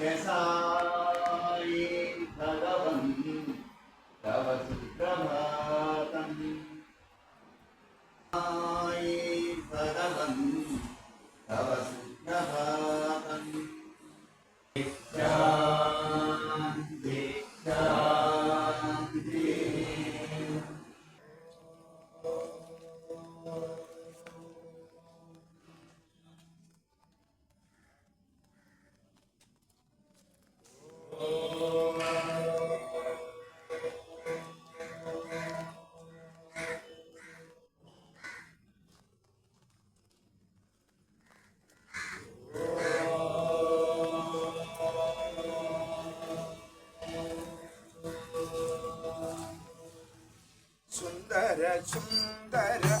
यसाये भगवन् तव सुप्रभातम् ये भगवन् तव सुप्रभातम् दीक्षा दीक्षा 存在的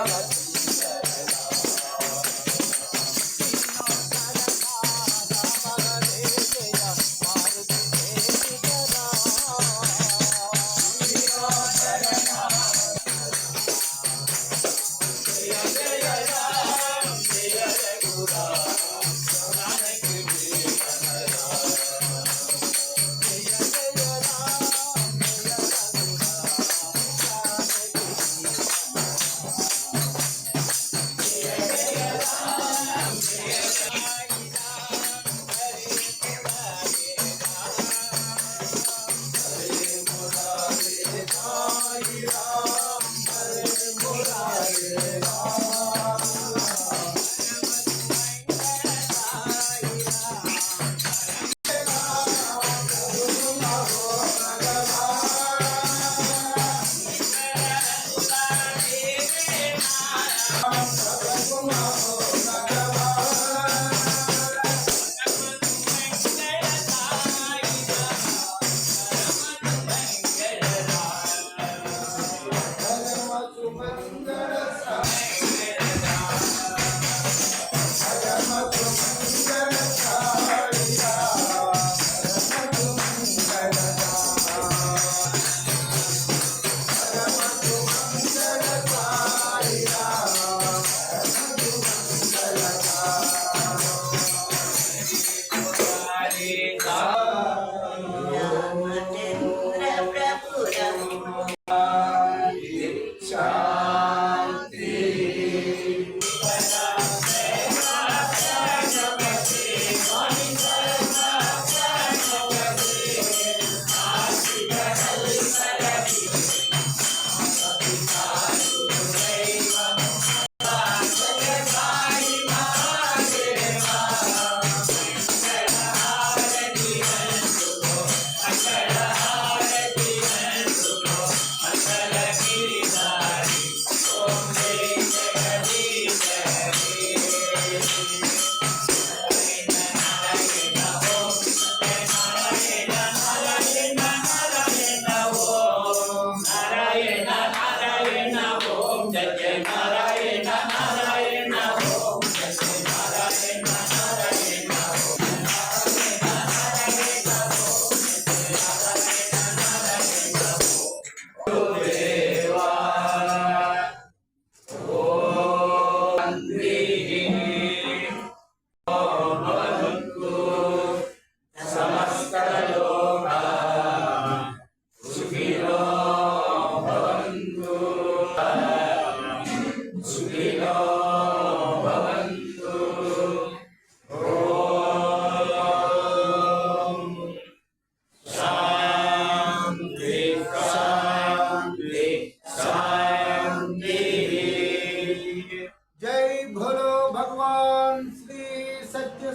Oh, much.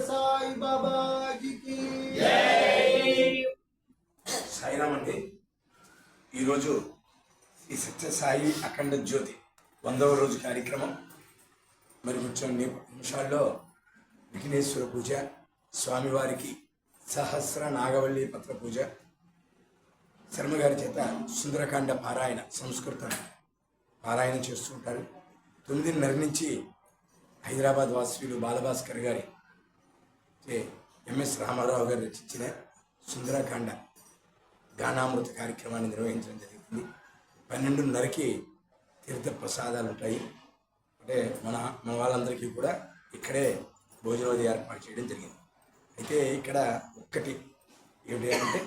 సాయి ఈరోజు ఈ సత్య సాయి అఖండ జ్యోతి వందవ రోజు కార్యక్రమం. మరి కొంచెం నిమిషాల్లో విఘ్నేశ్వర పూజ స్వామివారికి సహస్ర నాగవల్లి పత్ర పూజ శర్మగారి చేత సుందరకాండ పారాయణ సంస్కృతం పారాయణ చేస్తుంటారు. తొమ్మిదిన్నర నుంచి హైదరాబాద్ వాసులు బాలభాస్కర్ గారి శ్రీ ఎంఎస్ రామారావు గారు రచించిన సుందరకాండ గానామృత కార్యక్రమాన్ని నిర్వహించడం జరుగుతుంది పన్నెండున్నరకి తీర్థ ప్రసాదాలు ఉంటాయి. అంటే మన మన వాళ్ళందరికీ కూడా ఇక్కడే భోజనోది ఏర్పాటు చేయడం జరిగింది. అయితే ఇక్కడ ఒక్కటి ఏమిటి అంటే